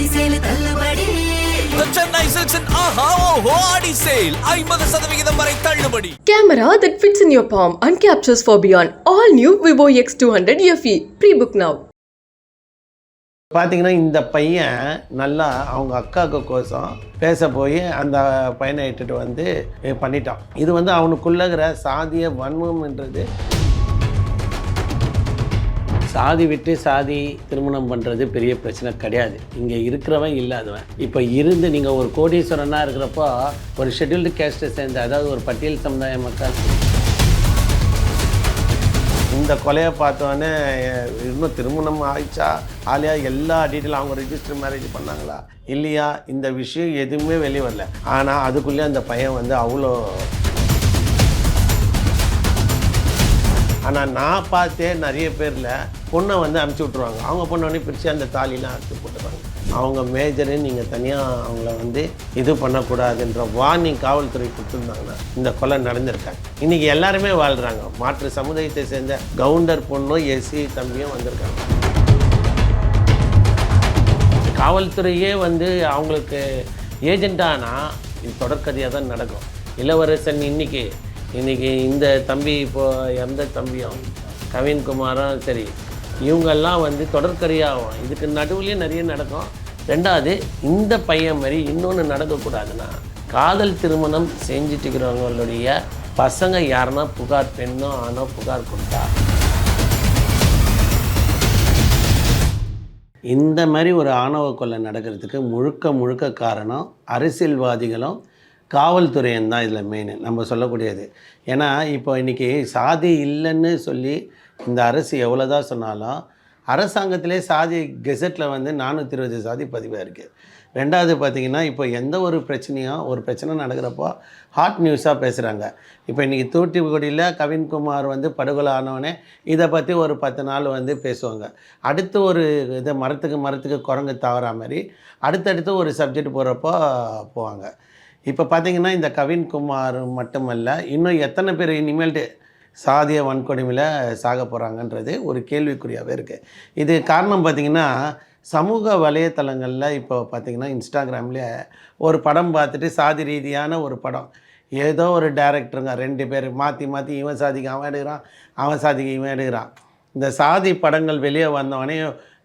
ஆடி சேலு தள்ளுபடி Silks and Aha Oho Adi Sale ஐம்பது சதவிகிதம் வரை தள்ளுபடி Camera that fits in your palm and captures for beyond. All new Vivo X200 FE. Pre-book now. பார்த்தீங்கன்னா இந்த பையன் நல்லா அவங்க அக்காவுக்கு கோசம் பேச போய் அந்த பையனை இட்டுட்டு வந்து பண்ணிட்டான் இது வந்து அவனுக்குள்ளகிற சாதிய வன்மம்ன்றது சாதி விட்டு சாதி திருமணம் பண்ணுறது பெரிய பிரச்சனை கிடையாது. இங்கே இருக்கிறவன் இல்லாதவன். இப்போ இருந்து நீங்கள் ஒரு கோடீஸ்வரனாக இருக்கிறப்போ ஒரு ஷெட்யூல்டு கேஸ்ட்டை சேர்ந்த அதாவது ஒரு பட்டியல் சமுதாய மக்கள். இந்த கொலையை பார்த்தோன்னே இன்னும் திருமணம் ஆயிடுச்சா? ஆலியா? எல்லா டீட்டெயிலும் அவங்க ரெஜிஸ்டர் மேரேஜ் பண்ணாங்களா? இல்லையா? இந்த விஷயம் எதுவுமே வெளியே வரல. ஆனால் அதுக்குள்ளே அந்த பையன் வந்து அவ்வளோ ஆனால் நான் பார்த்தே நிறைய பேரில் பொண்ணை வந்து அமுச்சு விட்ருவாங்க அவங்க பொண்ணோடனே பிரித்து அந்த தாலிலாம் அறுத்து போட்டுருவாங்க. அவங்க மேஜரு நீங்கள் தனியாக அவங்கள வந்து இது பண்ணக்கூடாதுன்ற வார்னிங் காவல்துறை கொடுத்துருந்தாங்கன்னா இந்த கொலை நடந்திருக்காங்க இன்றைக்கி எல்லாருமே வாழ்கிறாங்க மாற்று சமுதாயத்தை சேர்ந்த கவுண்டர் பொண்ணும் எஸ்சி தம்பியும் வந்திருக்காங்க. காவல்துறையே வந்து அவங்களுக்கு ஏஜெண்டானா இது தொடர்கதையாக தான் நடக்கும். இளவரசன் இன்னைக்கு இன்னைக்கு இந்த தம்பி இப்போ எந்த தம்பியும் கவின்குமாரும் சரி இவங்கெல்லாம் வந்து தொடர்கதையாகும் இதுக்கு நடுவுலேயும் நிறைய நடக்கும். ரெண்டாவது இந்த பையன் மாதிரி இன்னொன்று நடக்கக்கூடாதுன்னா காதல் திருமணம் செஞ்சுட்டு இருக்கிறவங்களுடைய பசங்க யாருன்னா புகார் பெண்ணோ ஆனோ புகார் கொடுத்தா? இந்த மாதிரி ஒரு ஆணவ கொலை நடக்கிறதுக்கு முழுக்க முழுக்க காரணம் அரசியல்வாதிகளும் காவல்துறையும் தான் இதில் மெயின் நம்ம சொல்லக்கூடியது. ஏன்னா இப்போ இன்றைக்கி சாதி இல்லைன்னு சொல்லி இந்த அரசு எவ்வளோ தான் சொன்னாலும் அரசாங்கத்திலே சாதி கெசட்டில் வந்து நானூற்றி இருபது சாதி பதிவாக இருக்குது ரெண்டாவது பார்த்திங்கன்னா இப்போ எந்த ஒரு பிரச்சனையும் ஒரு பிரச்சனை நடக்கிறப்போ ஹாட் நியூஸாக பேசுகிறாங்க இப்போ இன்றைக்கி தூத்துக்குடியில் கவின்குமார் வந்து படுகொலை ஆனவனே இதை பற்றி ஒரு பத்து நாள் வந்து பேசுவாங்க. அடுத்து ஒரு இதை மரத்துக்கு மரத்துக்கு குரங்கு தவறா மாதிரி அடுத்தடுத்து ஒரு சப்ஜெக்ட் போகிறப்போ போவாங்க. இப்போ பார்த்தீங்கன்னா இந்த கவின்குமார் மட்டுமல்ல இன்னும் எத்தனை பேர் இனிமேல்ட்டு சாதிய வன்கொடுமையில் சாக போகிறாங்கன்றது ஒரு கேள்விக்குறியாகவே இருக்குது இது காரணம் பார்த்திங்கன்னா சமூக வலைத்தளங்களில் இப்போ பார்த்திங்கன்னா இன்ஸ்டாகிராமில் ஒரு படம் பார்த்துட்டு சாதி ரீதியான ஒரு படம். ஏதோ ஒரு டேரக்டருங்க ரெண்டு பேர் மாற்றி மாற்றி இவன் சாதிக்கு அவன் எடுக்கிறான் அவன் சாதிக்கு இவன் எடுக்கிறான். இந்த சாதி படங்கள் வெளியே வந்தவொடனே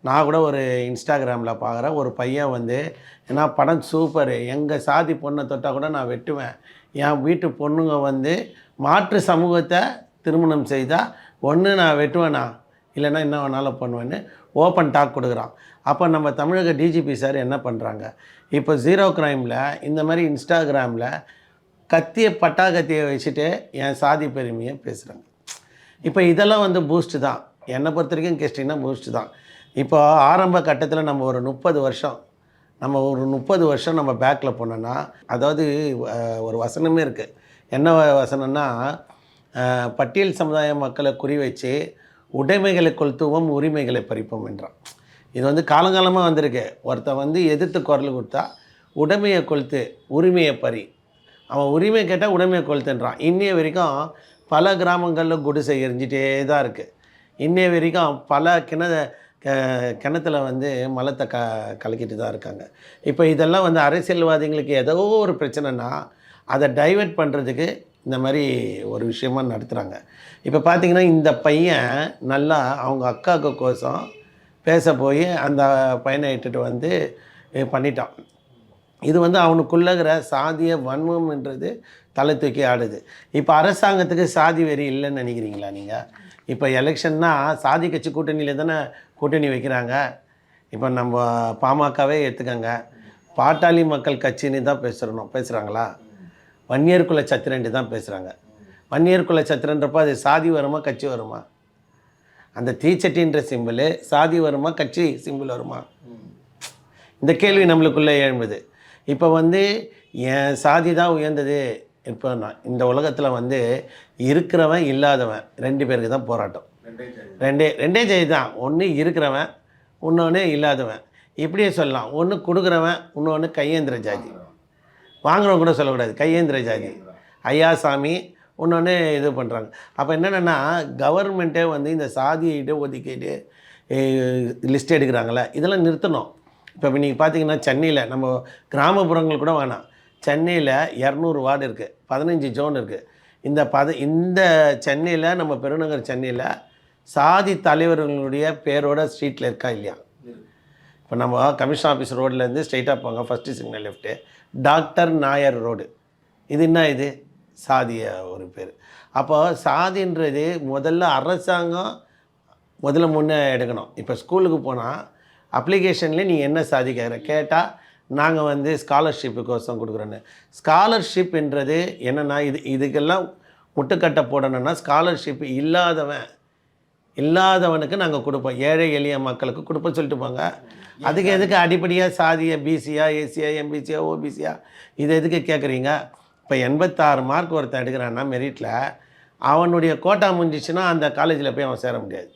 நான் கூட ஒரு இன்ஸ்டாகிராமில் பார்க்குறேன் ஒரு பையன் வந்து ஏன்னா படம் சூப்பரு. எங்கள் சாதி பொண்ணை தொட்டால் கூட நான் வெட்டுவேன். என் வீட்டு பொண்ணுங்க வந்து மாற்று சமூகத்தை திருமணம் செய்தால் ஒன்று நான் வெட்டுவேனா? இல்லைன்னா என்ன வேணாலும் பண்ணுவேன்னு ஓப்பன் டாக் கொடுக்குறான். அப்போ நம்ம தமிழக டிஜிபி சார் என்ன பண்ணுறாங்க இப்போ ஜீரோ க்ரைமில் இந்த மாதிரி இன்ஸ்டாகிராமில் கத்தியை பட்டா கத்தியை வச்சுட்டு என் சாதி பெருமையை பேசுகிறாங்க இப்போ இதெல்லாம் வந்து பூஸ்ட்டு தான். என்னை பொறுத்த வரைக்கும் கேஸ்டிங்னா பூஸ்ட்டு தான். இப்போ ஆரம்ப கட்டத்தில் நம்ம ஒரு முப்பது வருஷம் நம்ம ஒரு முப்பது வருஷம் நம்ம பேக்கில் போனோன்னா அதாவது ஒரு வசனமே இருக்குது என்ன வசனம்னா பட்டியல் சமுதாய மக்களை குறி வச்சு உடைமைகளை கொளுத்துவோம் உரிமைகளை பறிப்போம் என்றான். இது வந்து காலங்காலமாக வந்திருக்கு. ஒருத்தன் வந்து எதிர்த்து குரல் கொடுத்தா உடைமையை கொளுத்து உரிமையை பறி. அவன் உரிமை கேட்டால் உடைமையை கொளுத்துன்றான். இன்னைய வரைக்கும் பல கிராமங்களில் குடிசை எரிஞ்சிட்டே தான் இருக்குது இன்னைய வரைக்கும் பல கிண கிணத்துல வந்து மலத்தை க கலக்கிட்டு தான் இருக்காங்க. இப்போ இதெல்லாம் வந்து அரசியல்வாதிகளுக்கு ஏதோ ஒரு பிரச்சனைனா அதை டைவெர்ட் பண்ணுறதுக்கு இந்த மாதிரி ஒரு விஷயமா நடத்துகிறாங்க இப்போ பார்த்தீங்கன்னா இந்த பையன் நல்லா அவங்க அக்காவுக்கு கோசம் பேச போய் அந்த பையனை இட்டுட்டு வந்து பண்ணிட்டான். இது வந்து அவனுக்குள்ளகிற சாதிய வன்மம்ன்றது தலை தூக்கி ஆடுது. இப்போ அரசாங்கத்துக்கு சாதி வெறி இல்லைன்னு நினைக்கிறீங்களா நீங்கள் இப்போ எலெக்ஷன்னா சாதி கட்சி கூட்டணியில் தானே கூட்டணி வைக்கிறாங்க. இப்போ நம்ம பாமகவே எடுத்துக்கோங்க. பாட்டாளி மக்கள் கட்சின்னு தான் பேசுகிறோம் பேசுகிறாங்களா வன்னியர் குல சத்திரன்ட்டு தான் பேசுகிறாங்க வன்னியர் குல சத்திரன்றப்போ அது சாதி வருமா கட்சி வருமா? அந்த தீச்சட்டின்ற சிம்பிள் சாதி வருமா கட்சி சிம்பிள் வருமா? இந்த கேள்வி நம்மளுக்குள்ளே எழும்புது. இப்போ வந்து என் சாதி தான் உயர்ந்தது. இப்போ நான் இந்த உலகத்தில் வந்து இருக்கிறவன் இல்லாதவன் ரெண்டு பேருக்கு தான் போராட்டம். ரெண்டே ரெண்டே ஜெய் தான். ஒன்று இருக்கிறவன் இன்னொன்று இல்லாதவன். இப்படியே சொல்லலாம். ஒன்று கொடுக்குறவன் இன்னொன்று கையேந்திர ஜாதி. வாங்குறவங்க கூட சொல்லக்கூடாது. கையேந்திர ஜாதி. ஐயா சாமி இன்னொன்று இது பண்ணுறாங்க அப்போ என்னென்னா கவர்மெண்ட்டே வந்து இந்த சாதி இடஒதுக்கீடு லிஸ்ட் எடுக்கிறாங்களே இதெல்லாம் நிறுத்தணும். இப்போ நீங்கள் பார்த்தீங்கன்னா சென்னையில் நம்ம கிராமப்புறங்கள் கூட வேணாம். சென்னையில் இரநூறு வார்டு இருக்குது பதினஞ்சு ஜோன் இருக்குது இந்த பத இந்த சென்னையில் நம்ம பெருநகர் சென்னையில் சாதி தலைவர்களுடைய பேரோட ஸ்ட்ரீட்டில் இருக்கா இல்லையா? இப்போ நம்ம கமிஷன் ஆஃபீஸ் ரோட்லேருந்து ஸ்ட்ரைட்டாக போங்க first signal left doctor Nair road. இது என்ன இது? சாதிய ஒரு பேர். அப்போ சாதின்றது முதல்ல அரசாங்கம் முதல்ல முன்னே எடுக்கணும். இப்போ ஸ்கூலுக்கு போனால் அப்ளிகேஷன்லேயே நீ என்ன சாதிக்கிற? கேட்டால் நாங்கள் வந்து ஸ்காலர்ஷிப்புக்கோசம் கொடுக்குறோன்னு. ஸ்காலர்ஷிப்ன்றது என்னென்னா இது இதுக்கெல்லாம் முட்டுக்கட்டை போடணும்னா ஸ்காலர்ஷிப் இல்லாதவன் இல்லாதவனுக்கு நாங்கள் கொடுப்போம். ஏழை எளிய மக்களுக்கு கொடுப்போம் சொல்லிட்டு போங்க. அதுக்கு எதுக்கு அடிப்படையாக சாதியா பிசியா ஏசியா எம்பிசியா ஓபிசியா இது எதுக்கு கேட்குறீங்க இப்போ எண்பத்தாறு மார்க் ஒருத்தன் எடுக்கிறான்னா மெரிட்டில் அவனுடைய கோட்டா முடிஞ்சிச்சுன்னா அந்த காலேஜில் போய் அவன் சேர முடியாது.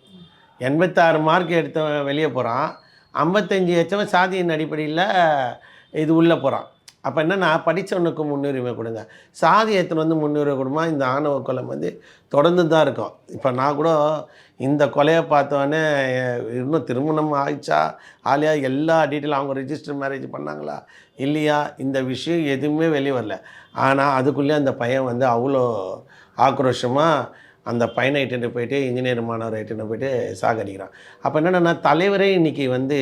எண்பத்தாறு மார்க் எடுத்தவன் வெளியே போகிறான் ஐம்பத்தஞ்சு லட்சம் சாதியின் அடிப்படையில் இது உள்ளே போகிறான். அப்போ என்ன நான் படித்தவனுக்கு முன்னுரிமை கொடுங்க. சாதி எத்தனை வந்து முன்னுரிமை கொடுமா? இந்த ஆணவ கொலை வந்து தொடர்ந்து தான் இருக்கும். இப்போ நான் கூட இந்த கொலையை பார்த்தோன்னே இன்னும் திருமணம் ஆயிடுச்சா? ஆலியா எல்லா டீட்டெயிலும் அவங்க ரிஜிஸ்டர் மேரேஜ் பண்ணாங்களா? இல்லையா? இந்த விஷயம் எதுவுமே வெளியே வரல ஆனால் அதுக்குள்ளேயே அந்த பையன் வந்து அவ்வளோ ஆக்ரோஷமாக அந்த பையனை இட்டுட்டு போயிட்டு இன்ஜினியர் மாணவரை இட்டுட்டு போயிட்டு சாகடிக்கிறான். அப்போ என்னென்னா தலைவரே இன்றைக்கி வந்து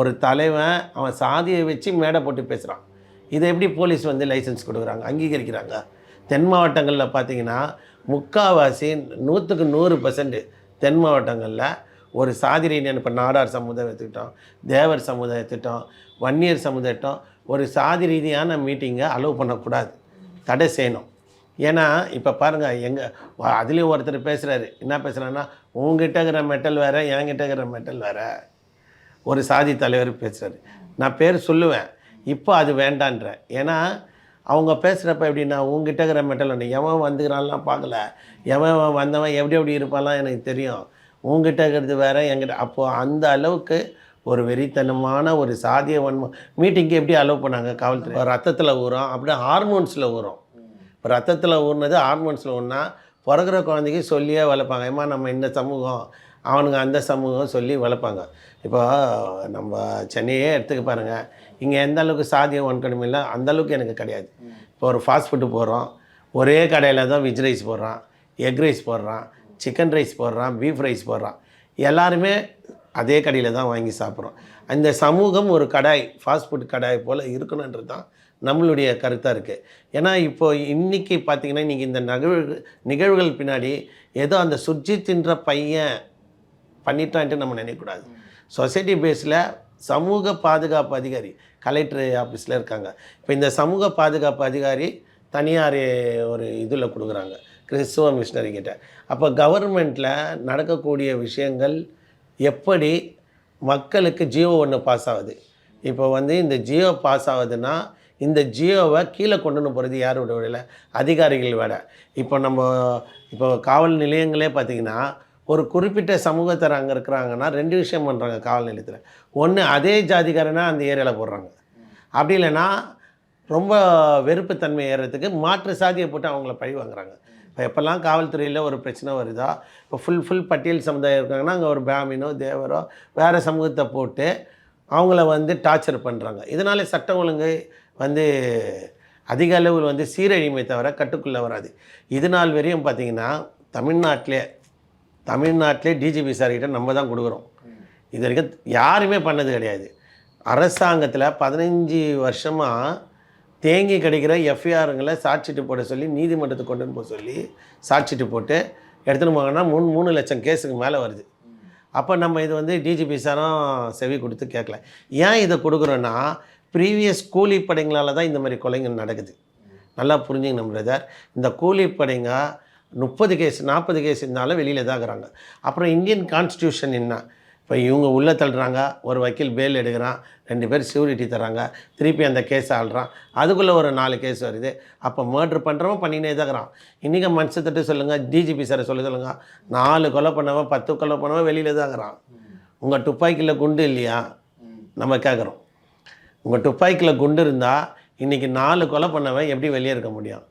ஒரு தலைவன் அவன் சாதியை வச்சு மேடை போட்டு பேசுகிறான் இதை எப்படி போலீஸ் வந்து லைசன்ஸ் கொடுக்குறாங்க அங்கீகரிக்கிறாங்க? தென் மாவட்டங்களில் பார்த்தீங்கன்னா முக்காவாசி நூற்றுக்கு நூறு பர்சன்ட் தென் மாவட்டங்களில் ஒரு சாதி ரீதியான இப்போ நாடார் சமுதாயம் எடுத்துக்கிட்டோம் தேவர் சமுதாயம் எடுத்துக்கிட்டோம் வன்னியர் சமுதாயத்தோம் ஒரு சாதி ரீதியான மீட்டிங்கை அலோவ் பண்ணக்கூடாது. தடை செய்யணும். ஏன்னா இப்போ பாருங்கள் எங்கள் அதுலேயும் ஒருத்தர் பேசுகிறாரு என்ன பேசுகிறாருன்னா உங்ககிட்ட இருக்கிற மெட்டல் வேறு என்கிட்ட இருக்கிற மெட்டல் வேறு. ஒரு சாதி தலைவர் பேசுகிறாரு நான் பேர் சொல்லுவேன். இப்போ அது வேண்டான்றேன் ஏன்னா அவங்க பேசுகிறப்ப எப்படின்னா உங்ககிட்ட இருக்கிற மெட்டல் ஒன்று எவன் வந்துக்கிறான்லாம் பார்க்கல. எவன் வந்தவன் எப்படி எப்படி இருப்பான்லாம் எனக்கு தெரியும். உங்ககிட்ட இருக்கிறது வேறு என்கிட்ட அப்போது அந்த அளவுக்கு ஒரு வெறித்தனமான ஒரு சாதிய வன்மம் மீட்டிங்க்கு எப்படி அலோவ் பண்ணாங்க காவல்துறை? ரத்தத்தில் ஊறும் அப்படியே ஹார்மோன்ஸில் ஊறும். இப்போ ரத்தத்தில் ஊறினது ஹார்மோன்ஸில் ஊறினா பிறகுற குழந்தைக்கு சொல்லியே வளர்ப்பாங்க. ஏமா நம்ம இந்த சமூகம் அவனுங்க அந்த சமூகம் சொல்லி வளர்ப்பாங்க. இப்போ நம்ம சென்னையே எடுத்துக்க பாருங்கள் இங்கே எந்த அளவுக்கு சாதியம் ஒன்கணும் இல்லை அந்த அளவுக்கு எனக்கு கிடையாது. இப்போ ஒரு ஃபாஸ்ட் ஃபுட்டு போடுறோம். ஒரே கடையில் தான் வெஜ் ரைஸ் போடுறான் எக் ரைஸ் போடுறான் சிக்கன் ரைஸ் போடுறான் பீஃப் ரைஸ் போடுறான். எல்லாருமே அதே கடையில் தான் வாங்கி சாப்பிட்றோம். அந்த சமூகம் ஒரு கடாய் ஃபாஸ்ட் ஃபுட் கடாய் போல் இருக்கணுன்றது தான் நம்மளுடைய கருத்தாக இருக்குது ஏன்னா இப்போது இன்றைக்கி பார்த்தீங்கன்னா இன்றைக்கி இந்த நிகழ்வு நிகழ்வுகள் பின்னாடி ஏதோ அந்த சுர்ஜித்ன்ற பையன் பண்ணிட்டான்ட்டு நம்ம நினைக்கக்கூடாது சொசைட்டி பேஸில் சமூக பாதுகாப்பு அதிகாரி கலெக்டர் ஆஃபீஸில் இருக்காங்க. இப்போ இந்த சமூக பாதுகாப்பு அதிகாரி தனியார் ஒரு இதில் கொடுக்குறாங்க கிறிஸ்துவ மிஷினரி கிட்ட. அப்போ கவர்மெண்ட்டில் நடக்கக்கூடிய விஷயங்கள் எப்படி மக்களுக்கு ஜியோ ஒன்று பாஸ் ஆகுது? இப்போ வந்து இந்த ஜியோ பாஸ் ஆகுதுன்னா இந்த ஜியோவை கீழே கொண்டு வந்து போகிறது யாரோட வேலை அதிகாரிகள் வேலை இப்போ நம்ம இப்போ காவல் நிலையங்களே பார்த்திங்கன்னா ஒரு குறிப்பிட்ட சமூகத்தர் அங்கே இருக்கிறாங்கன்னா ரெண்டு விஷயம் பண்ணுறாங்க காவல் நிலையத்தில். ஒன்று அதே ஜாதிக்காரனா அந்த ஏரியாவில் போடுறாங்க. அப்படி இல்லைன்னா ரொம்ப வெறுப்புத்தன்மை ஏறுறதுக்கு மாற்று சாதியை போட்டு அவங்கள பழி வாங்குறாங்க. இப்போ எப்போல்லாம் காவல்துறையில் ஒரு பிரச்சனை வருதோ? இப்போ ஃபுல் ஃபுல் பட்டியல் சமுதாயம் இருக்காங்கன்னா அங்கே ஒரு பிராமினோ தேவரோ வேறு சமூகத்தை போட்டு அவங்கள வந்து டார்ச்சர் பண்ணுறாங்க இதனால சட்டம் ஒழுங்கு வந்து அதிக அளவில் வந்து சீரழிமை தவிர கட்டுக்குள்ளே வராது. இது நாள் வரையும் பார்த்திங்கன்னா தமிழ்நாட்டிலே தமிழ்நாட்டிலே டிஜிபி சார்கிட்ட நம்ம தான் கொடுக்குறோம். இது வரைக்கும் யாருமே பண்ணது கிடையாது. அரசாங்கத்தில் பதினஞ்சு வருஷமாக தேங்கி கிடைக்கிற எஃப்ஐஆருங்களை சாட்சிட்டு போட சொல்லி நீதிமன்றத்துக்கு கொண்டு போக சொல்லி சாட்சிட்டு போட்டு எடுத்துன்னு போங்கன்னா மூணு மூணு லட்சம் கேஸுக்கு மேலே வருது. அப்போ நம்ம இது வந்து டிஜிபி சாரும் செவி கொடுத்து கேட்கல. ஏன் இதை கொடுக்குறோன்னா ப்ரீவியஸ் கூலிப்படைங்களால் தான் இந்த மாதிரி கொலைகள் நடக்குது. நல்லா புரிஞ்சுங்க பிரதர். இந்த கூலிப்படைங்க முப்பது கேஸ் நாற்பது கேஸ் இருந்தாலும் வெளியில் தான் இருக்கிறாங்க. அப்புறம் இந்தியன் கான்ஸ்டியூஷன் என்ன? இப்போ இவங்க உள்ளே தள்ளுறாங்க ஒரு வக்கீல் பேல் எடுக்கிறான் ரெண்டு பேர் சியூரிட்டி தராங்க திருப்பி அந்த கேஸ் ஆள்றான். அதுக்குள்ளே ஒரு நாலு கேஸ் வருது. அப்போ மர்ட்ரு பண்ணுறவன் பண்ணினே தான் இருக்கிறான். இன்றைக்கி மனுஷத்திட்ட சொல்லுங்கள் டிஜிபி சாரை சொல்ல சொல்லுங்கள் நாலு கொலை பண்ணவன் பத்து கொலை பண்ணவன் வெளியில் தான் இருக்கிறான். உங்கள் துப்பாக்கியில் குண்டு இல்லையா? நம்ம கேட்குறோம் உங்கள் துப்பாக்கியில் குண்டு இருந்தால் இன்றைக்கி நாலு கொலை பண்ணவன் எப்படி வெளியே இருக்க முடியும்?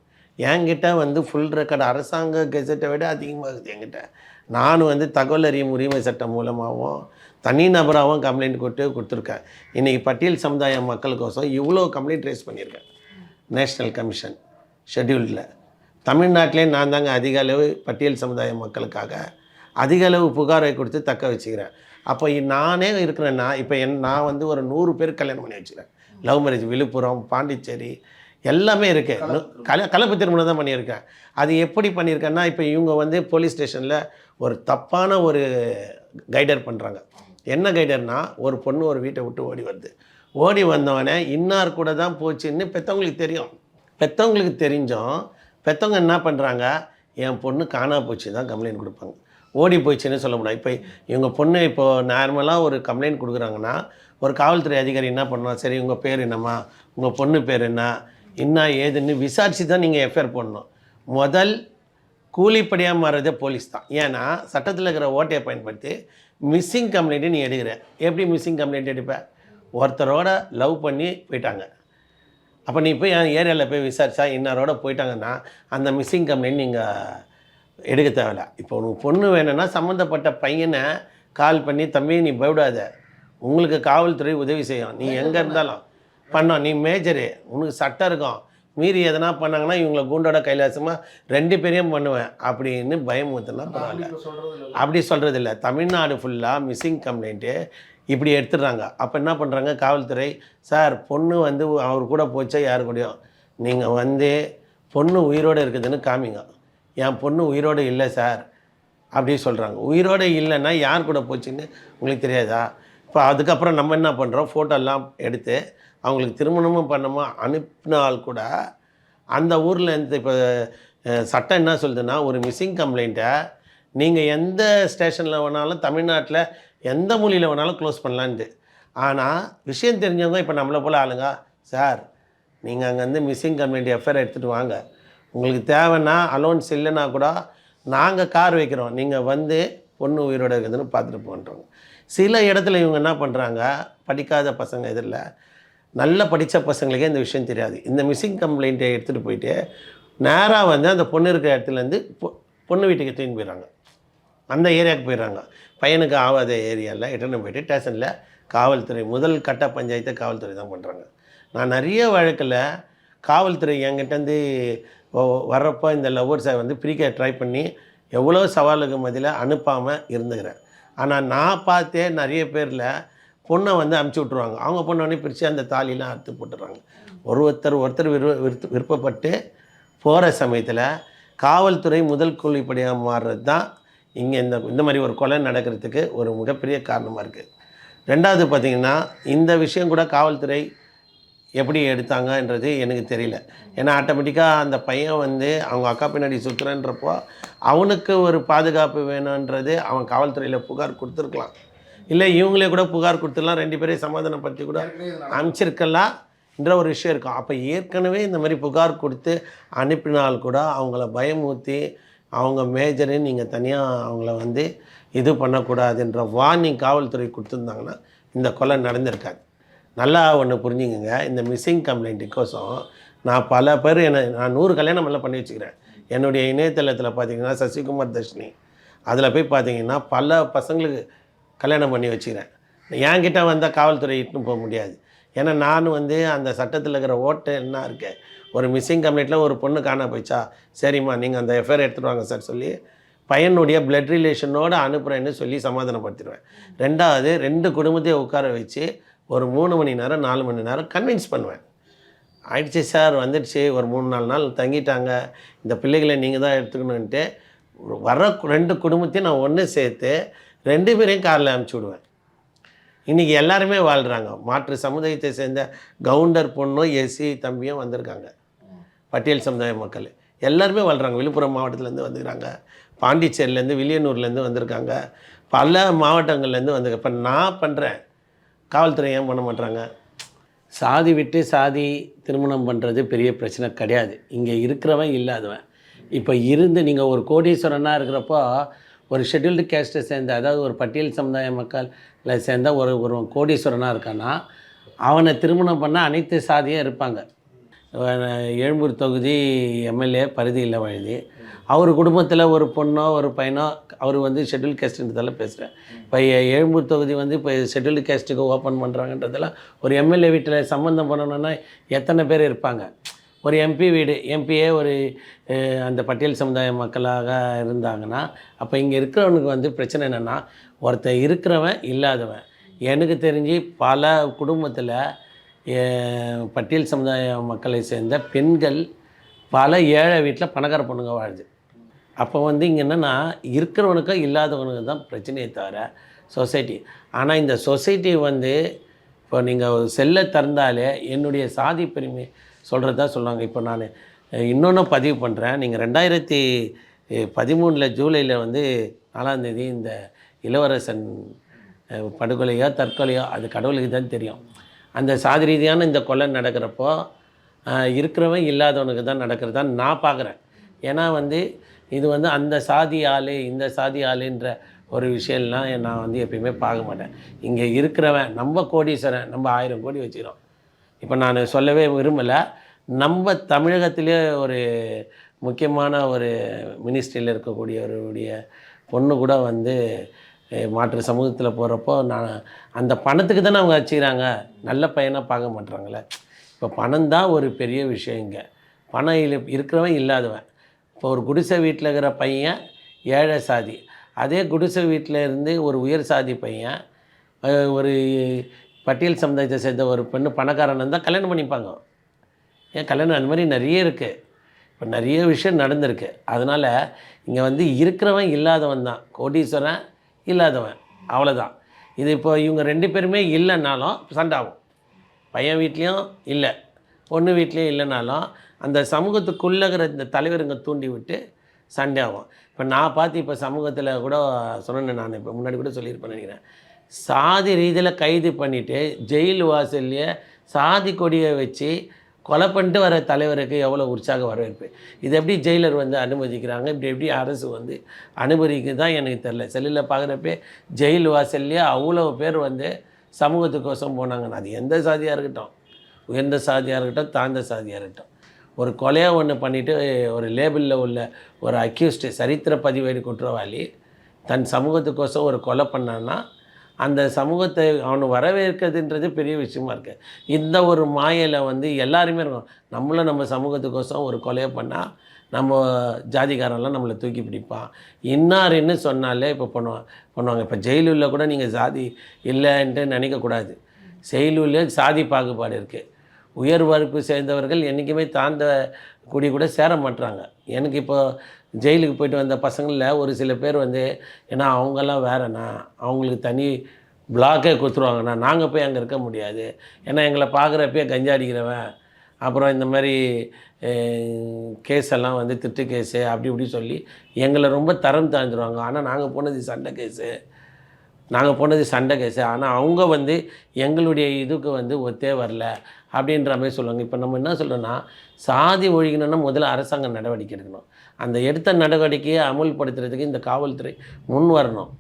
என்கிட்ட வந்து ஃபுல் ரெக்கார்டு அரசாங்க கெசட்டை விட அதிகமாகுது என்கிட்ட. நான் வந்து தகவல் அறியும் உரிமை சட்டம் மூலமாகவும் தனிநபராகவும் கம்ப்ளைண்ட் கொடுத்து கொடுத்துருக்கேன். இன்றைக்கி பட்டியல் சமுதாய மக்களுக்கோசம் இவ்வளோ கம்ப்ளைண்ட் ரேஸ் பண்ணியிருக்கேன். நேஷ்னல் கமிஷன் ஷெட்யூல்டில் தமிழ்நாட்டிலே நான் தாங்க அதிக அளவு பட்டியல் சமுதாய மக்களுக்காக அதிக அளவு புகாரை கொடுத்து தக்க வச்சுக்கிறேன். அப்போ நானே இருக்கிறேன்னா இப்போ என் நான் வந்து ஒரு நூறு பேர் கல்யாணம் பண்ணி வச்சுக்கிறேன். லவ் மேரேஜ் விழுப்புரம் பாண்டிச்சேரி எல்லாமே இருக்குது கல கலப்பு திருமணம் தான் பண்ணியிருக்கேன். அது எப்படி பண்ணியிருக்கேன்னா இப்போ இவங்க வந்து போலீஸ் ஸ்டேஷனில் ஒரு தப்பான ஒரு கைடர் பண்ணுறாங்க என்ன கைடர்னா ஒரு பொண்ணு ஒரு வீட்டை விட்டு ஓடி வருது. ஓடி வந்தவொடனே இன்னார் கூட தான் போச்சுன்னு பெற்றவங்களுக்கு தெரியும். பெற்றவங்களுக்கு தெரிஞ்சும் பெற்றவங்க என்ன பண்ணுறாங்க என் பொண்ணு காணா போச்சு தான் கம்ப்ளைண்ட் கொடுப்பாங்க. ஓடி போயிடுச்சுன்னு சொல்ல முடியாது. இப்போ இவங்க பொண்ணு இப்போது நார்மலாக ஒரு கம்ப்ளைண்ட் கொடுக்குறாங்கன்னா ஒரு காவல்துறை அதிகாரி என்ன பண்ணலாம் சரி உங்கள் பேர் என்னம்மா? உங்கள் பொண்ணு பேர் என்ன? என்ன ஏதுன்னு விசாரித்து தான் நீங்கள் எஃப்ஐஆர் போடணும். முதல் கூலிப்படியாக மாறுறதே போலீஸ் தான். ஏன்னா சட்டத்தில் இருக்கிற ஓட்டையை பயன்படுத்தி மிஸ்ஸிங் கம்ப்ளைண்ட்டு நீ எடுக்கிற. எப்படி மிஸ்ஸிங் கம்ப்ளைண்ட் எடுப்பேன் ஒருத்தரோட லவ் பண்ணி போயிட்டாங்க. அப்போ நீ போய் என் ஏரியாவில் போய் விசாரித்தா இன்னாரோட போயிட்டாங்கன்னா அந்த மிஸ்ஸிங் கம்ப்ளைண்ட் நீங்கள் எடுக்க தேவையில்ல. இப்போ உனக்கு பொண்ணு வேணும்னா சம்மந்தப்பட்ட பையனை கால் பண்ணி தம்பி நீ பயப்படாத. உங்களுக்கு காவல்துறை உதவி செய்யும். நீ எங்கே இருந்தாலும் பண்ணோம் நீ மேஜரு உனக்கு சட்டம் இருக்கும். மீறி எதனா பண்ணாங்கன்னா இவங்களை கூண்டோட கைலாசமாக ரெண்டு பேரையும் பண்ணுவேன். அப்படின்னு பயமுறுத்தினா பரவாயில்ல. அப்படி சொல்கிறது இல்லை தமிழ்நாடு ஃபுல்லாக மிஸ்ஸிங் கம்ப்ளைண்ட்டு இப்படி எடுத்துடுறாங்க. அப்போ என்ன பண்ணுறாங்க காவல்துறை? சார் பொண்ணு வந்து அவர் கூட போச்சா? யாரு கூடயும் நீங்கள் வந்து பொண்ணு உயிரோடு இருக்குதுன்னு காமிங்க. என் பொண்ணு உயிரோடு இல்லை சார் அப்படி சொல்கிறாங்க உயிரோடு இல்லைன்னா யார் கூட போச்சுன்னு உங்களுக்கு தெரியாதா? இப்போ அதுக்கப்புறம் நம்ம என்ன பண்ணுறோம் ஃபோட்டோலாம் எடுத்து அவங்களுக்கு திருமணமும் பண்ணமோ அனுப்பினால் கூட அந்த ஊரில் இருந்து இப்போ சட்டம் என்ன சொல்லுதுன்னா ஒரு மிஸ்ஸிங் கம்ப்ளைண்ட்டை நீங்கள் எந்த ஸ்டேஷனில் வேணாலும் தமிழ்நாட்டில் எந்த மொழியில் வேணாலும் க்ளோஸ் பண்ணலான்ட்டு. ஆனால் விஷயம் தெரிஞ்சவங்க இப்போ நம்மளை போல் ஆளுங்க சார் நீங்கள் அங்கேருந்து மிஸ்ஸிங் கம்ப்ளைண்ட் எஃப்ஐஆர் எடுத்துகிட்டு வாங்க. உங்களுக்கு தேவைன்னா அலோன்ஸ் இல்லைன்னா கூட நாங்கள் கார் வைக்கிறோம். நீங்கள் வந்து பொண்ணு உயிரோட இருக்குதுன்னு பார்த்துட்டு போன்றோங்க சில இடத்துல இவங்க என்ன பண்ணுறாங்க படிக்காத பசங்க எதிரில் நல்ல படித்த பசங்களுக்கே இந்த விஷயம் தெரியாது. இந்த மிஸ்ஸிங் கம்ப்ளைண்ட்டை எடுத்துகிட்டு போயிட்டு நேராக வந்து அந்த பொண்ணு இருக்கிற இடத்துலேருந்து பொ பொண்ணு வீட்டுக்கு தூக்கின்னு போயிடுறாங்க. அந்த ஏரியாவுக்கு போயிடுறாங்க. பையனுக்கு ஆகாத ஏரியாவில் எட்டுன்னு போயிட்டு ஸ்டேஷனில் காவல்துறை முதல் கட்ட பஞ்சாயத்தை காவல்துறை தான் பண்ணுறாங்க நான் நிறைய வழக்கில் காவல்துறை என்கிட்டேருந்து வர்றப்போ இந்த லவ்வர்ஸை வந்து பிரிக்க ட்ரை பண்ணி எவ்வளோ சவாலுக்கு மதியில் அனுப்பாமல் இருந்துக்கிறேன் ஆனால் நான் பார்த்தே நிறைய பேரில் பொண்ணை வந்து அமுச்சு விட்ருவாங்க அவங்க பொண்ணை உடனே பிரித்து அந்த தாலிலாம் அறுத்து போட்டுடுறாங்க. ஒரு ஒருத்தர் ஒருத்தர் விரு விருத்து விருப்பப்பட்டு போகிற சமயத்தில் காவல்துறை முதல் கூலிப்படியாக மாறுறது தான் இங்கே இந்த இந்த மாதிரி ஒரு கொலை நடக்கிறதுக்கு ஒரு மிகப்பெரிய காரணமாக இருக்குது ரெண்டாவது பார்த்திங்கன்னா இந்த விஷயம் கூட காவல்துறை எப்படி எடுத்தாங்கன்றது எனக்கு தெரியல. ஏன்னா ஆட்டோமேட்டிக்காக அந்த பையன் வந்து அவங்க அக்கா பின்னாடி சுற்றுறன்றப்போ அவனுக்கு ஒரு பாதுகாப்பு வேணுன்றது அவன் காவல்துறையில் புகார் கொடுத்துருக்கலாம். இல்லை இவங்களே கூட புகார் கொடுத்துடலாம். ரெண்டு பேரையும் சமாதானப்படுத்தி கூட அனுப்பிச்சிருக்கலாம். என்ற ஒரு விஷயம் இருக்கும். அப்போ ஏற்கனவே இந்த மாதிரி புகார் கொடுத்து அனுப்பினால் கூட அவங்கள பயமூர்த்தி அவங்க மேஜரு நீங்கள் தனியாக அவங்கள வந்து இது பண்ணக்கூடாதுன்ற வார்னிங் காவல்துறை கொடுத்துருந்தாங்கன்னா இந்த கொலை நடந்திருக்காது. நல்லா ஒன்று புரிஞ்சுங்க இந்த மிஸ்ஸிங் கம்ப்ளைண்ட்டுக்கோசம் நான் பல பேர் என்னை நான் நூறு கல்யாணம் எல்லாம் பண்ணி வச்சுக்கிறேன். என்னுடைய இணையதளத்தில் பார்த்தீங்கன்னா சசிகுமார் தர்ஷினி. அதில் போய் பார்த்தீங்கன்னா பல பசங்களுக்கு கல்யாணம் பண்ணி வச்சுக்கிறேன். என்கிட்ட வந்தால் காவல்துறை இட்டுன்னு போக முடியாது. ஏன்னா நான் வந்து அந்த சட்டத்தில் இருக்கிற ஓட்டு என்ன இருக்கேன் ஒரு மிஸ்ஸிங் கம்ப்ளைண்ட்டில் ஒரு பொண்ணு காண போயிச்சா சரிம்மா நீங்கள் அந்த எஃப்ஐஆர் எடுத்துகிட்டு வாங்க சார் சொல்லி பையனுடைய பிளட் ரிலேஷனோடு அனுப்புகிறேன்னு சொல்லி சமாதானப்படுத்திடுவேன். ரெண்டாவது ரெண்டு குடும்பத்தையும் உட்கார வச்சு ஒரு மூணு மணி நேரம் நாலு மணி நேரம் கன்வின்ஸ் பண்ணுவேன். ஆயிடுச்சு சார் வந்துடுச்சு. ஒரு மூணு நாலு நாள் தங்கிட்டாங்க. இந்த பிள்ளைகளை நீங்கள் தான் எடுத்துக்கணுன்ட்டு வர ரெண்டு குடும்பத்தையும் நான் ஒன்று சேர்த்து ரெண்டு பேரையும் காரில் அனுப்பிச்சி விடுவேன். இன்றைக்கி எல்லாருமே வாழ்கிறாங்க மாற்று சமுதாயத்தை சேர்ந்த கவுண்டர் பொண்ணும் எஸ்சி தம்பியும் வந்திருக்காங்க. பட்டியல் சமுதாய மக்கள். எல்லாருமே வாழ்கிறாங்க விழுப்புரம் மாவட்டத்துலேருந்து வந்துக்கிறாங்க. பாண்டிச்சேரியிலேருந்து வில்லியனூர்லேருந்து வந்திருக்காங்க. பல மாவட்டங்கள்லேருந்து வந்து இப்போ நான் பண்ணுறேன் காவல்துறை ஏன் பண்ண மாட்டாங்க சாதி விட்டு சாதி திருமணம் பண்ணுறது பெரிய பிரச்சனை கிடையாது. இங்கே இருக்கிறவன் இல்லாதவன். இப்போ இருந்து நீங்கள் ஒரு கோடீஸ்வரனாக இருக்கிறப்போ ஒரு ஷெட்யூல்டு கேஸ்ட்டை சேர்ந்த அதாவது ஒரு பட்டியல் சமுதாய மக்களில் சேர்ந்த ஒரு ஒரு கோடீஸ்வரனாக இருக்கான்னா அவனை திருமணம் பண்ண அனைத்து சாதியும் இருப்பாங்க. எழும்பூர் தொகுதி எம்எல்ஏ பரிதி இல்லை அவர் குடும்பத்தில் ஒரு பொண்ணோ ஒரு பையனோ அவர் வந்து ஷெட்யூல் கேஸ்ட்ன்றதால பேசுகிறேன் இப்போ எழும்பூர் தொகுதி வந்து இப்போ ஷெட்யூல் கேஸ்ட்டுக்கு ஓப்பன் பண்ணுறாங்கன்றதெல்லாம் ஒரு எம்எல்ஏ வீட்டில் சம்மந்தம் பண்ணணுன்னா எத்தனை பேர் இருப்பாங்க? ஒரு எம்பி வீடு எம்பியே ஒரு அந்த பட்டியல் சமுதாய மக்களாக இருந்தாங்கன்னா அப்போ இங்கே இருக்கிறவனுக்கு வந்து பிரச்சனை என்னென்னா ஒருத்தன் இருக்கிறவன் இல்லாதவன். எனக்கு தெரிஞ்சு பல குடும்பத்தில் பட்டியல் சமுதாய மக்களை சேர்ந்த பெண்கள் பல ஏழை வீட்டில் பணக்கார பொண்ணுங்க வாழுது. அப்போ வந்து இங்கே என்னென்னா இருக்கிறவனுக்கு இல்லாதவனுக்கு தான் பிரச்சனையே தவிர சொசைட்டி. ஆனால் இந்த சொசைட்டி வந்து இப்போ நீங்கள் செல்லை திறந்தாலே என்னுடைய சாதி பெருமை சொல்கிறதா சொல்லுவாங்க. இப்போ நான் இன்னொன்று பதிவு பண்ணுறேன் நீங்கள் ரெண்டாயிரத்தி பதிமூணில் ஜூலையில் வந்து நாலாந்தேதி இந்த இளவரசன் படுகொலையோ தற்கொலையோ அது கடவுளுக்கு தான் தெரியும். அந்த சாதி ரீதியான இந்த கொலை நடக்கிறப்போ இருக்கிறவன் இல்லாதவனுக்கு தான் நடக்கிறதா நான் பார்க்குறேன். ஏன்னா வந்து இது வந்து அந்த சாதி ஆளு இந்த சாதி ஆளுன்ற ஒரு விஷயம்லாம் நான் வந்து எப்பயுமே பார்க்க மாட்டேன். இங்கே இருக்கிறவன் நம்ம கோடீஸ்வரன் நம்ம ஆயிரம் கோடி வச்சுக்கிறோம். இப்போ நான் சொல்லவே விரும்பலை. நம்ம தமிழகத்திலே ஒரு முக்கியமான ஒரு மினிஸ்ட்ரியில் இருக்கக்கூடியவருடைய பொண்ணு கூட வந்து மாற்று சமூகத்தில் போகிறப்போ நான் அந்த பணத்துக்கு தானே அவங்க வச்சுக்கிறாங்க நல்ல பையனாக பார்க்க மாட்றாங்களே இப்போ பணம் தான் ஒரு பெரிய விஷயம் இங்கே. பணம் இல்லை இருக்கிறவன் இல்லாதவன். இப்போ ஒரு குடிசை வீட்டில் இருக்கிற பையன் ஏழை சாதி. அதே குடிசை வீட்டில் இருந்து ஒரு உயர் சாதி பையன் ஒரு பட்டியல் சமுதாயத்தை சேர்ந்த ஒரு பெண்ணு பணக்காரன் இருந்தால் கல்யாணம் பண்ணிப்பாங்க. ஏன் கல்யாணம் அந்த மாதிரி நிறைய இருக்குது இப்போ நிறைய விஷயம் நடந்திருக்கு. அதனால் இங்கே வந்து இருக்கிறவன் இல்லாதவன் தான். கோடீஸ்வரன் இல்லாதவன். அவ்வளோதான் இது இப்போ இவங்க ரெண்டு பேருமே இல்லைன்னாலும் சண்டை ஆகும் பையன் வீட்லேயும் இல்லை. பொண்ணு வீட்லேயும் இல்லைனாலும் அந்த சமூகத்துக்குள்ளகிற இந்த தலைவருங்க தூண்டி விட்டு சண்டை ஆகும் இப்போ நான் பார்த்து இப்போ சமூகத்தில் கூட சொன்னேன் நான் இப்போ முன்னாடி கூட சொல்லியிருப்பேன் நினைக்கிறேன். சாதி ரீதியில் கைது பண்ணிவிட்டு ஜெயில் வாசல்லையே சாதி கொடியை வச்சு கொலை பண்ணிட்டு வர தலைவருக்கு எவ்வளோ உற்சாக வரவேற்பு. இது எப்படி ஜெயிலர் வந்து அனுமதிக்கிறாங்க? இப்படி எப்படி அரசு வந்து அனுமதிக்குது தான் எனக்கு தெரில செல்லில் பார்க்குறப்பே ஜெயில் வாசல்லையே அவ்வளோ பேர் வந்து சமூகத்துக்கோசம் போனாங்கன்னு. அது எந்த சாதியாக இருக்கட்டும். உயர்ந்த சாதியாக இருக்கட்டும் தாழ்ந்த சாதியாக இருக்கட்டும். ஒரு கொலையாக ஒன்று பண்ணிவிட்டு ஒரு லேபிளில் உள்ள ஒரு அக்யூஸ்டு சரித்திர பதிவேடு குற்றவாளி தன் சமூகத்துக்கோசம் ஒரு கொலை பண்ணான்னா அந்த சமூகத்தை அவனை வரவேற்கிறதுன்றது பெரிய விஷயமா இருக்கு. இந்த ஒரு மாயையில் வந்து எல்லாருமே இருக்கும். நம்மளும் நம்ம சமூகத்துக்கோசம் ஒரு கொலையை பண்ணால் நம்ம ஜாதிக்காரெல்லாம் நம்மளை தூக்கி பிடிப்பான். இன்னாருன்னு சொன்னாலே இப்போ பண்ணுவாங்க பண்ணுவாங்க. இப்போ ஜெயிலுள்ள கூட நீங்கள் ஜாதி இல்லைன்ட்டு நினைக்கக்கூடாது. செயலூர்லேயே சாதி பாகுபாடு இருக்குது உயர் வகுப்பு சேர்ந்தவர்கள் என்றைக்குமே தாழ்ந்த கூடி கூட சேர மாட்டுறாங்க எனக்கு இப்போ ஜெயிலுக்கு போயிட்டு வந்த பசங்களில் ஒரு சில பேர் வந்து ஏன்னா அவங்கெல்லாம் வேறண்ணா அவங்களுக்கு தனி பிளாக்கே கொடுத்துருவாங்கண்ணா நாங்கள் போய் அங்கே இருக்க முடியாது. ஏன்னா எங்களை பார்க்குறப்பே கஞ்சா அடிக்கிறவன் அப்புறம் இந்த மாதிரி கேஸ் எல்லாம் வந்து திட்டு கேஸு அப்படி இப்படி சொல்லி எங்களை ரொம்ப தரம் தாழ்ந்துருவாங்க. ஆனால் நாங்கள் போனது சண்டை கேஸு. நாங்கள் போனது சண்டை கேஸு ஆனால் அவங்க வந்து எங்களுடைய இதுக்கு வந்து ஒத்தே வரல அப்படின்ற மாதிரி சொல்லுவாங்க. இப்போ நம்ம என்ன சொல்கிறோன்னா சாதி ஒழிக்கணும்னா முதல்ல அரசாங்கம் நடவடிக்கை எடுக்கணும் அந்த எடுத்த நடவடிக்கையை அமுல்படுத்துறதுக்கு இந்த காவல்துறை முன் வரணும்.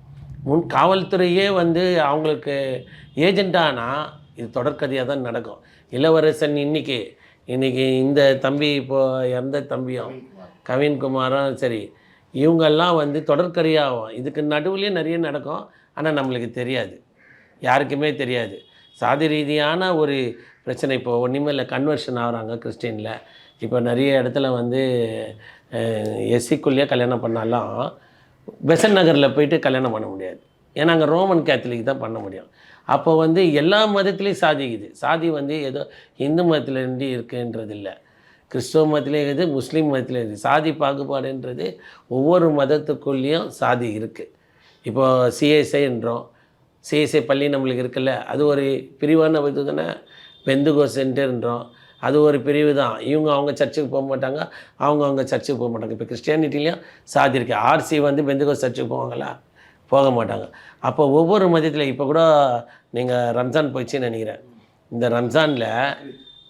முன் காவல்துறையே வந்து அவங்களுக்கு ஏஜென்ட்டானா இது தொடர்கதையாக தான் நடக்கும். இளவரசன் இன்னைக்கு இன்னைக்கு இந்த தம்பி இப்போ இறந்த தம்பியும் கவின்குமாரும் சரி இவங்கெல்லாம் வந்து தொடர்கதையாகும் இதுக்கு நடுவுலேயே நிறைய நடக்கும். ஆனால் நம்மளுக்கு தெரியாது. யாருக்குமே தெரியாது. சாதி ரீதியான ஒரு பிரச்சனை. இப்போ ஒன்றுமே இல்லை கன்வர்ஷன் ஆகிறாங்க கிறிஸ்டினில். இப்போ நிறைய இடத்துல வந்து எஸ்சிக்குள்ளேயே கல்யாணம் பண்ணாலும் பெசன் நகரில் போயிட்டு கல்யாணம் பண்ண முடியாது. ஏன்னா அங்கே ரோமன் கேத்தலிக் தான் பண்ண முடியும். அப்போ வந்து எல்லா மதத்துலேயும் சாதிக்குது சாதி வந்து ஏதோ இந்து மதத்துலேருந்து இருக்குன்றது இல்லை. கிறிஸ்துவ மதத்துலேயும் இருக்குது முஸ்லீம் மதத்துலேயும் இருக்குது. சாதி பாகுபாடுன்றது ஒவ்வொரு மதத்துக்குள்ளேயும் சாதி இருக்குது இப்போது சிஎஸ்ஐன்றோம் சிஎஸ்ஐ பள்ளி நம்மளுக்கு இருக்குல்ல அது ஒரு பிரிவான இது தானே பெந்துகோ சென்டர்ன்றோம் அது ஒரு பிரிவு தான். இவங்க அவங்க சர்ச்சுக்கு போக மாட்டாங்க அவங்க அவங்க சர்ச்சுக்கு போக மாட்டாங்க. இப்போ கிறிஸ்டியானிட்டிலையும் சாதி இருக்குது ஆர்சி வந்து பெந்துகோ சர்ச்சுக்கு போவாங்களா? போக மாட்டாங்க. அப்போ ஒவ்வொரு மதத்தில் இப்போ கூட நீங்கள் ரம்ஜான் போயிடுச்சுன்னு நினைக்கிறேன். இந்த ரம்ஜானில்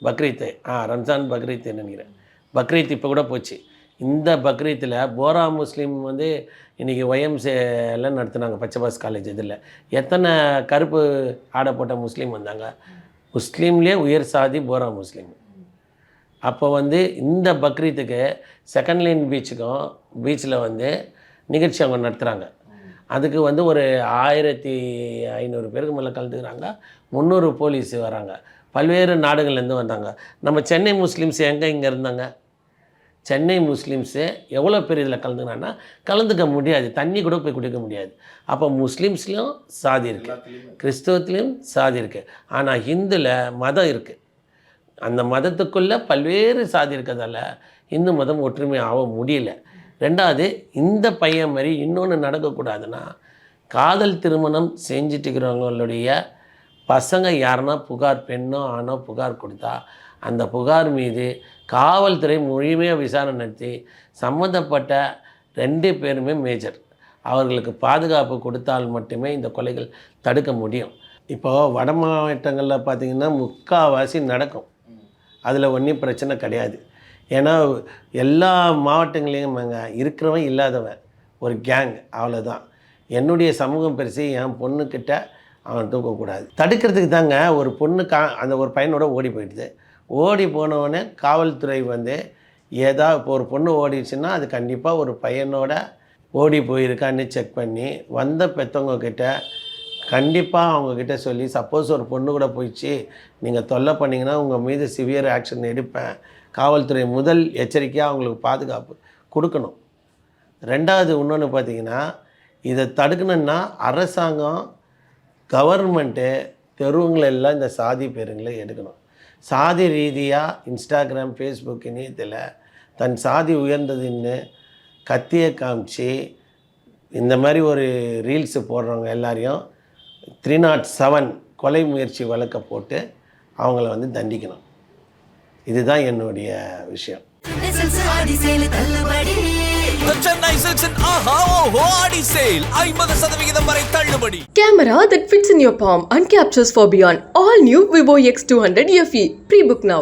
பக்ரீத்து ஆ ரம்ஜான் பக்ரீத்து நினைக்கிறேன். பக்ரீத் இப்போ கூட போச்சு. இந்த பக்ரீத்தில் போரா முஸ்லீம் வந்து இன்றைக்கி ஒயம்சேல எல்லாம் நடத்துனாங்க பச்சைபாஸ் காலேஜ் இதில். எத்தனை கருப்பு ஆடை போட்ட முஸ்லீம் வந்தாங்க? முஸ்லீம்லேயே உயர் சாதி போரா முஸ்லீம். அப்போ வந்து இந்த பக்ரீத்துக்கு செகண்ட் லைன் பீச்சுக்கும் பீச்சில் வந்து நிகழ்ச்சி அவங்க நடத்துகிறாங்க அதுக்கு வந்து ஒரு ஆயிரத்தி ஐநூறு பேருக்கு மேலே கலந்துக்கிறாங்க. முந்நூறு போலீஸ் வராங்க. பல்வேறு நாடுகள்லேருந்து வந்தாங்க. நம்ம சென்னை முஸ்லீம்ஸ் எங்கே இங்கே இருந்தாங்க? சென்னை முஸ்லீம்ஸு எவ்வளோ பேர் இதில் கலந்துக்கிறாங்கன்னா கலந்துக்க முடியாது. தண்ணி கூட போய் குடிக்க முடியாது. அப்போ முஸ்லீம்ஸ்லேயும் சாதி இருக்குது கிறிஸ்தவத்துலேயும் சாதி இருக்குது ஆனால் ஹிந்துவில் மதம் இருக்குது அந்த மதத்துக்குள்ளே பல்வேறு சாதி இருக்கிறதால இந்து மதம் ஒற்றுமை ஆக முடியல. ரெண்டாவது இந்த பையன் மாதிரி இன்னொன்று நடக்கக்கூடாதுன்னா காதல் திருமணம் செஞ்சுட்டு இருக்கிறவங்களுடைய பசங்க யாருன்னா புகார் பெண்ணோ ஆணோ புகார் கொடுத்தா அந்த புகார் மீது காவல்துறை முழுமையாக விசாரணை நடத்தி சம்மந்தப்பட்ட ரெண்டு பேருமே மேஜர். அவர்களுக்கு பாதுகாப்பு கொடுத்தால் மட்டுமே இந்த கொலைகள் தடுக்க முடியும். இப்போது வட மாவட்டங்களில் பார்த்திங்கன்னா முக்கால்வாசி நடக்கும். அதில் ஒன்றும் பிரச்சனை கிடையாது. ஏன்னா எல்லா மாவட்டங்களையும் அங்கே இருக்கிறவன் இல்லாதவன். ஒரு கேங் அவ்வளோதான் என்னுடைய சமூகம் பெருசு என் பொண்ணுக்கிட்ட அவன் தூக்கக்கூடாது. தடுக்கிறதுக்கு தாங்க ஒரு பொண்ணு கா அந்த ஒரு பையனோட ஓடி போயிடுது. ஓடி போனவொடனே காவல்துறை வந்து ஏதா இப்போ ஒரு பொண்ணு ஓடிடுச்சுன்னா அது கண்டிப்பாக ஒரு பையனோட ஓடி போயிருக்கான்னு செக் பண்ணி வந்த பெற்றவங்கக்கிட்ட கண்டிப்பாக அவங்கக்கிட்ட சொல்லி சப்போஸ் ஒரு பொண்ணு கூட போயிடுச்சு. நீங்கள் தொல்லை பண்ணிங்கன்னா உங்கள் மீது சிவியர் ஆக்ஷன் எடுப்பேன். காவல்துறை முதல் எச்சரிக்கையாக அவங்களுக்கு பாதுகாப்பு கொடுக்கணும். ரெண்டாவது இன்னொன்று பார்த்தீங்கன்னா இதை தடுக்கணுன்னா அரசாங்கம் கவர்மெண்ட்டு தெருவுங்களெல்லாம் இந்த சாதி பேருங்களை எடுக்கணும். சாதி ரீதியாக இன்ஸ்டாகிராம் ஃபேஸ்புக் இணையத்தில் தன் சாதி உயர்ந்ததுன்னு கத்தியை காமிச்சு இந்த மாதிரி ஒரு ரீல்ஸு போடுறவங்க எல்லாரையும் த்ரீ நாட் செவன் கொலை முயற்சி வழக்கை போட்டு அவங்கள வந்து தண்டிக்கணும். இதுதான் என்னுடைய விஷயம். எஸ்எல்சி ஆடி சேலு தள்ளுபடி The Chennai Silks and Aha Oho Adi Sale ஐம்பது சதவிகிதம் வரை தள்ளுபடி Camera that fits in your palm and captures for beyond. All new Vivo X200 FE. Pre-book now.